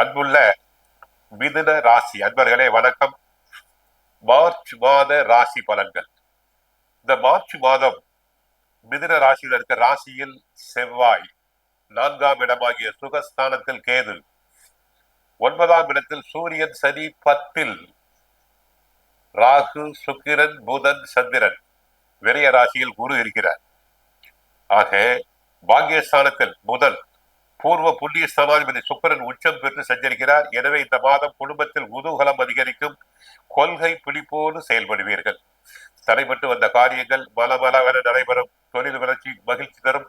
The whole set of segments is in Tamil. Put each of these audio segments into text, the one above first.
அன்புள்ள மிதுன ராசி அன்பர்களே வணக்கம். மார்ச் மாத ராசி பலன்கள். இந்த மார்ச் மாதம் மிதுன ராசியில் இருக்க ராசியில் செவ்வாய் நான்காம் இடமாகிய சுகஸ்தானத்தில் கேது ஒன்பதாம் இடத்தில் சூரியன் சனி பத்தில் ராகு சுக்கிரன் புதன் சந்திரன் விரைய ராசியில் குரு இருக்கிறார். ஆக பாக்கியஸ்தானத்தில் முதல் பூர்வ புண்ணிய ஸ்தலாதிபதி சுக்கரன் உச்சம் பெற்று சஞ்சரிக்கிறார். எனவே இந்த மாதம் குடும்பத்தில் குதூகலம் அதிகரிக்கும். கொள்கை பிடிப்போடு செயல்படுவீர்கள். தடைபட்டு வந்த காரியங்கள் மலமளவென நடைபெறும். தொழில் வளர்ச்சி மகிழ்ச்சி தரும்.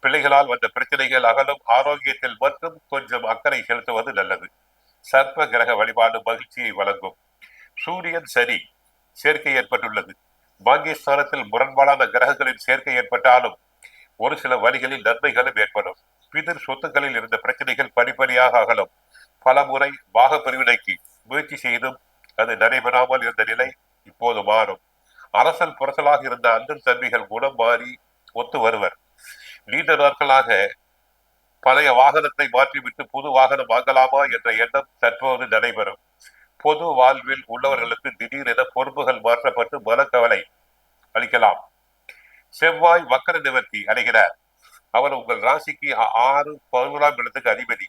பிள்ளைகளால் வந்த பிரச்சனைகள் அகலும். ஆரோக்கியத்தில் மட்டும் கொஞ்சம் அக்கறை செலுத்துவது நல்லது. சர்ப்ப கிரக வழிபாடு மகிழ்ச்சியை வழங்கும். சூரியன் சரி சேர்க்கை ஏற்பட்டுள்ளது. பாக்கியஸ்தானத்தில் முரண்பாடான கிரகங்களின் சேர்க்கை ஏற்பட்டாலும் ஒரு சில வழிகளில் நன்மைகளும் ஏற்படும். பிதிர் சொத்துக்களில் இருந்த பிரச்சனைகள் படிப்படியாக அகலும். பல முறை பாக பிரிவினைக்கு முயற்சி செய்தும் அது நடைபெறாமல் இருந்த நிலை இப்போது மாறும். அரசல் புரசலாக இருந்த அண்ணன் தம்பிகள் குணம் மாறி ஒத்து வருவர். நீண்ட நாட்களாக பழைய வாகனத்தை மாற்றிவிட்டு புது வாகனம் வாங்கலாமா என்ற எண்ணம் தற்போது நடைபெறும். பொது வாழ்வில் உள்ளவர்களுக்கு திடீரென பொறுப்புகள் மாற்றப்பட்டு மனக்கவலை அளிக்கலாம். செவ்வாய் வக்கர நிவர்த்தி அடைகிறார் அவர் உங்கள் ராசிக்கு ஆறு பதினோராம் இடத்துக்கு அதிபதி.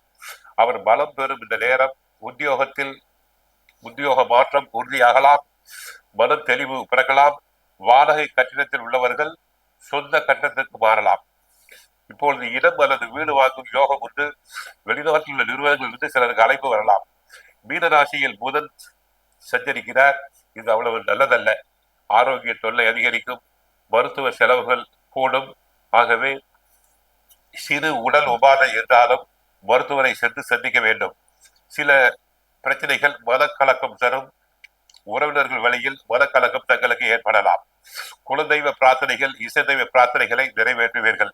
அவர் பலம் பெறும் இந்த நேரம். உத்தியோகத்தில் உத்தியோக மாற்றம் உறுதியாகலாம். மன தெளிவு பிறக்கலாம். வாடகை கட்டிடத்தில் உள்ளவர்கள் சொந்த கட்டணத்திற்கு மாறலாம். இப்பொழுது இடம் அல்லது வீடு வாங்கும் யோகம் உண்டு. வெளிநாட்டில் உள்ள நிறுவனங்களிலிருந்து சிலருக்கு அழைப்பு வரலாம். மீனராசியில் புதன் சஞ்சரிக்கிறார். இது அவ்வளவு நல்லதல்ல. ஆரோக்கிய தொல்லை அதிகரிக்கும். மருத்துவ செலவுகள் கூடும். ஆகவே சிறு உடல் உபாதை என்றாலும் மருத்துவரை சென்று சந்திக்க வேண்டும். சில பிரச்சனைகள் மதக்கலக்கம் தரும். உறவினர்கள் வழியில் மதக்கலக்கம் தங்களுக்கு ஏற்படலாம். குலதெய்வ பிரார்த்தனைகள் இசைதெய்வ பிரார்த்தனைகளை நிறைவேற்றுவீர்கள்.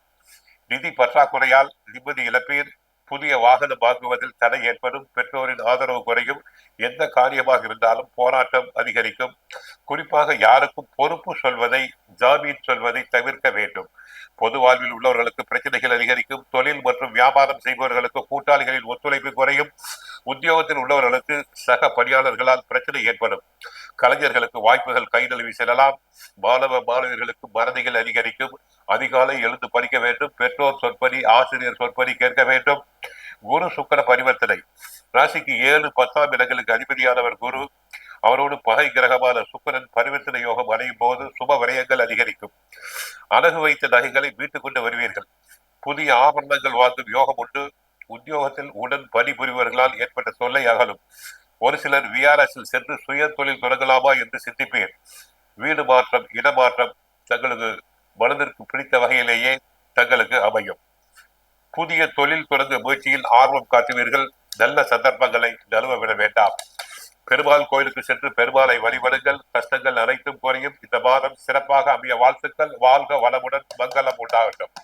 நிதி பற்றாக்குறையால் நிம்மதி இழப்பீர். புதிய வாகனம் வாங்குவதில் தடை ஏற்படும். பெற்றோரின் ஆதரவு குறையும். எந்த காரியமாக இருந்தாலும் போராட்டம் அதிகரிக்கும். குறிப்பாக யாருக்கும் பொறுப்பு சொல்வதை ஜாமீன் சொல்வதை தவிர்க்க வேண்டும். பொது வாழ்வில் உள்ளவர்களுக்கு பிரச்சனை வியாபாரம் செய்பவர்களுக்கு கூட்டாளிகளின் ஒத்துழைப்பு குறையும். உத்தியோகத்தில் உள்ளவர்களுக்கு சக பணியாளர்களால் பிரச்சனை ஏற்படும். கலைஞர்களுக்கு வாய்ப்புகள் கைதழுவி செல்லலாம். மாணவ மாணவியர்களுக்கு மறதிகள் அதிகரிக்கும். அதிகாலை எழுந்து படிக்க வேண்டும். பெற்றோர் சொற்படி ஆசிரியர் சொற்படி கேட்க வேண்டும். குரு சுக்கர பரிவர்த்தனை. ராசிக்கு ஏழு பத்தாம் இடங்களுக்கு அதிபதியானவர் குரு. அவரோடு பகை கிரகமான சுக்கரன் பரிவர்த்தனை யோகம் அடையும் போது சுப விரயங்கள் அதிகரிக்கும். அழகு வைத்த நகைகளை மீட்டுக் கொண்டு வருவீர்கள். புதிய ஆபரணங்கள் வாங்கும் யோகம் உண்டு. உத்தியோகத்தில் உடன் பணிபுரிவர்களால் ஏற்பட்ட தொல்லை அகலும் ஒரு சிலர் விஆர்எஸில் சென்று சுய தொழில் தொடங்கலாமா என்று சிந்திப்பேன் வீடு மாற்றம் இடமாற்றம் தங்களுக்கு மனதிற்கு பிடித்த வகையிலேயே தங்களுக்கு அமையும். புதிய தொழில் தொடங்க முயற்சியில் ஆர்வம் காட்டுவீர்கள். நல்ல சந்தர்ப்பங்களை நழுவ விட வேண்டாம். பெருமாள் கோயிலுக்கு சென்று பெருமாளை வழிபடுங்கள். கஷ்டங்கள் அனைத்தும் குறையும். இந்த மாதம் சிறப்பாக அமைய வாழ்த்துக்கள். வாழ்க வளமுடன். மங்களம் உண்டாகட்டும்.